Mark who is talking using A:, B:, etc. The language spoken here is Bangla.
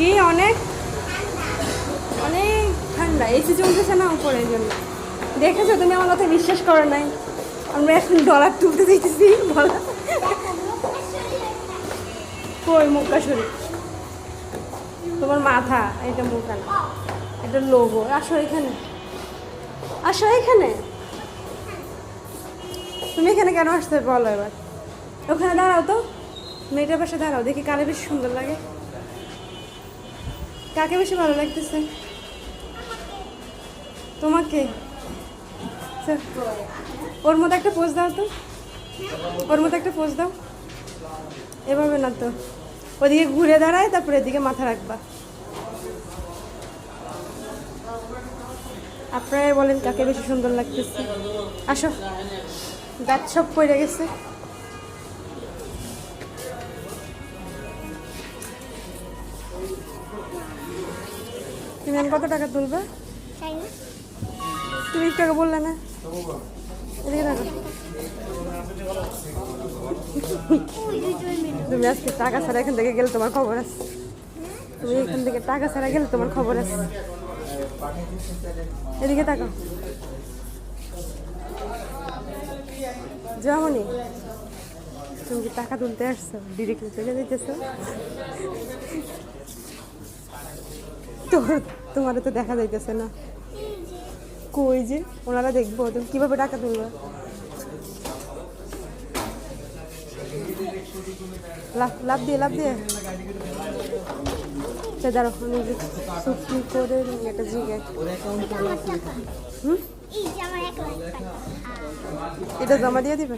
A: কি? অনেক? অনেক ঠান্ডা। এসি চলতেছে না উপরে জন্য। দেখেছ? তুমি আমার কথা বিশ্বাস করো নাই। আমরা এখন ডলার তুলতে দিতেছি বলা কই মুক্কা শরীর তোমার মাথা এটা মুখা না এটা লোগো আসো এখানে। আসো এখানে। তুমি এখানে কেন আসতে বলো এবার? ওখানে দাঁড়াও তো। মেয়েটার পাশে দাঁড়াও। দেখি কারে বেশ সুন্দর লাগে। কাকে বেশি ভালো লাগতেছে? তোমাকে? ওর মতো একটা পোজ দাও তো। ওর মতো একটা পোজ দাও। এভাবে না তো। ওদিকে ঘুরে দাঁড়ায়, তারপরে এদিকে মাথা রাখবা। আপনারাই বলেন কাকে বেশি সুন্দর লাগতেছে। আসো। গাছ সব পড়ে গেছে। তুমি কত টাকা তুলবে? তুমি আগে বললে না। এদিকে
B: মিনিট
A: তুমি আজকে টাকা ছাড়া এখান থেকে গেলে তোমার খবর আছে। তুমি এখান থেকে টাকা ছাড়া গেলে তোমার খবর আছে। এদিকে তাকাও। যেমনই তুমি কি টাকা তুলতে আসছো? ডিরেক্টলি চলে যেতেছো? তোর তোমার তো দেখা যাইতেছে না। কই যে? ওনারা দেখব তুমি কীভাবে টাকা তুলবে? লাভ লাভ দিয়ে লাভ দিয়ে। দাঁড়ো সুপ্রি করে
B: আমার টাকা
A: হুম? এটা জমা দিয়ে দিবে?